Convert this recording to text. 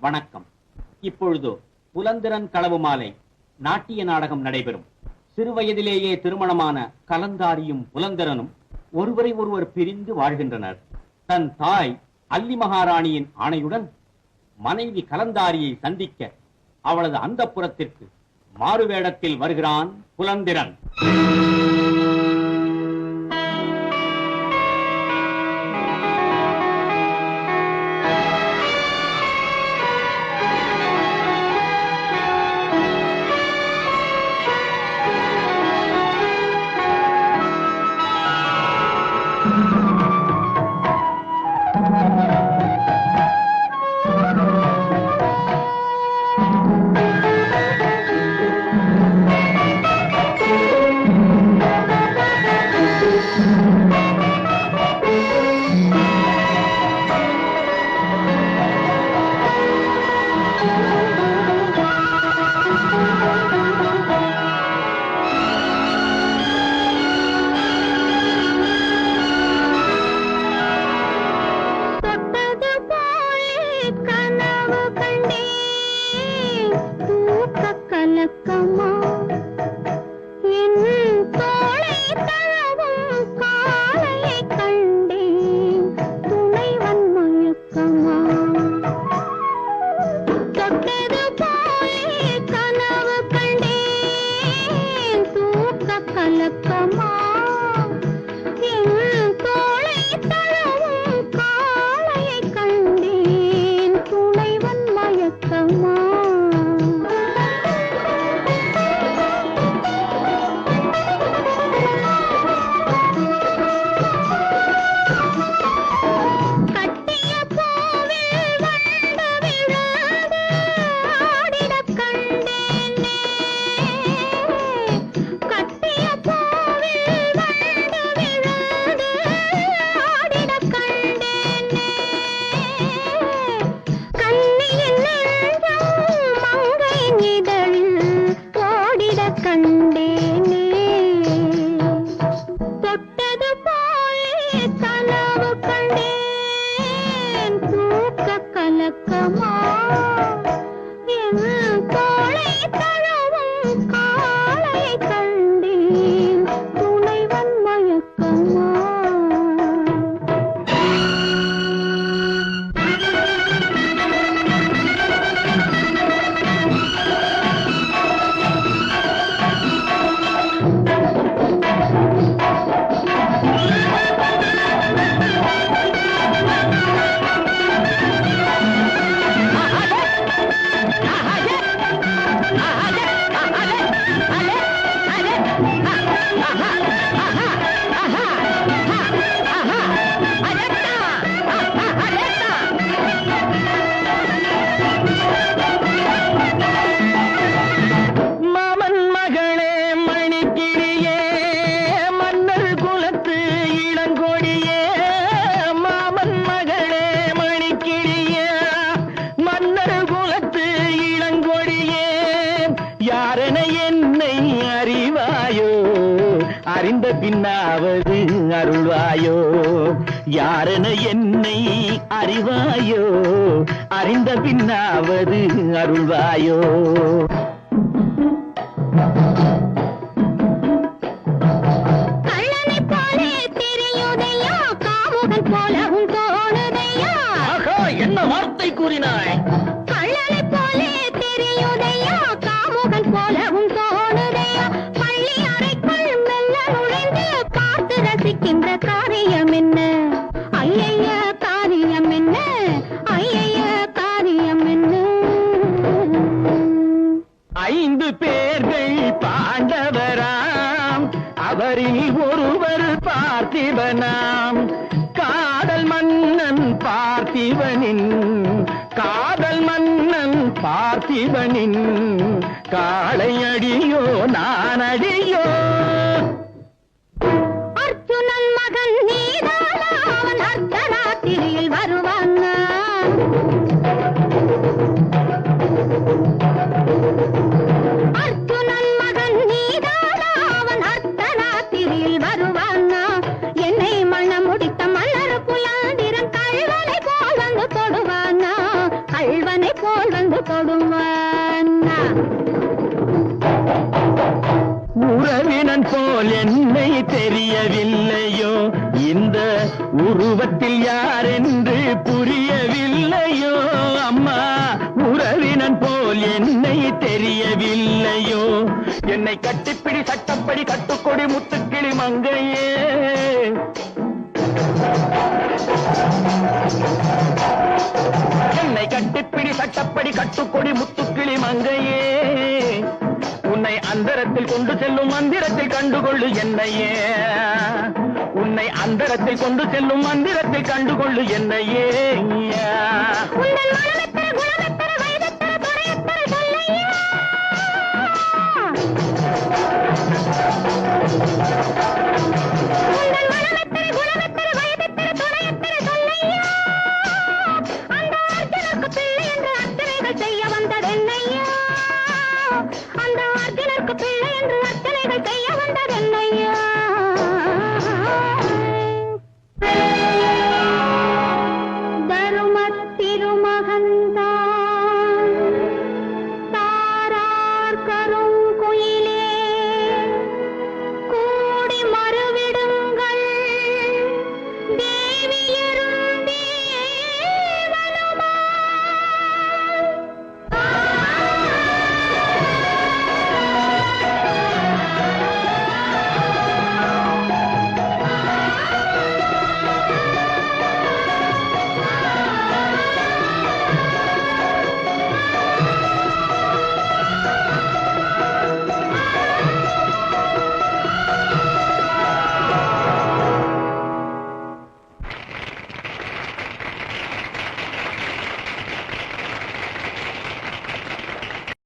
வணக்கம். இப்பொழுது புலந்திரன் களவு மாலை நாட்டிய நாடகம் நடைபெறும். சிறுவயதிலேயே திருமணமான கலந்தாரியும் புலந்திரனும் ஒருவரை ஒருவர் பிரிந்து வாழ்கின்றனர். தன் தாய் அல்லி மகாராணியின் ஆணையுடன் மனைவி கலந்தாரியை சந்திக்க அவளது அந்த புறத்திற்கு மாறுவேடத்தில் வருகிறான் புலந்திரன். আমার அறிந்த பின்னாவது அருள்வாயோ? யாரென என்னை அறிவாயோ? அறிந்த பின்னாவது அருள்வாயோ? என்ன வார்த்தை கூறினாய்? ஐந்து பேர்கள் பாண்டவராம். அவரில் ஒருவர் பார்த்திபனாம். காதல் மன்னன் பார்த்திபனின். காதல் மன்னன் பார்த்திபனின். காளையடியோ நானடியோ உறவினன் போல் என்னை தெரியவில்லையோ? இந்த உருவத்தில் யார் என்று தெரியவில்லையோ? என்னை கட்டிப்பிடி சட்டப்படி கட்டுக்கொடி முத்துக்கிளி மங்கையே. என்னை கட்டிப்பிடி சட்டப்படி கட்டுக்கொடி முத்துக்கிளி மங்கையே. உன்னை அந்தரத்தில் கொண்டு செல்லும் மந்திரத்தில் கண்டுகொள்ளு என்னையே. உன்னை அந்தரத்தில் கொண்டு செல்லும் மந்திரத்தில் கண்டுகொள்ளு என்னையே.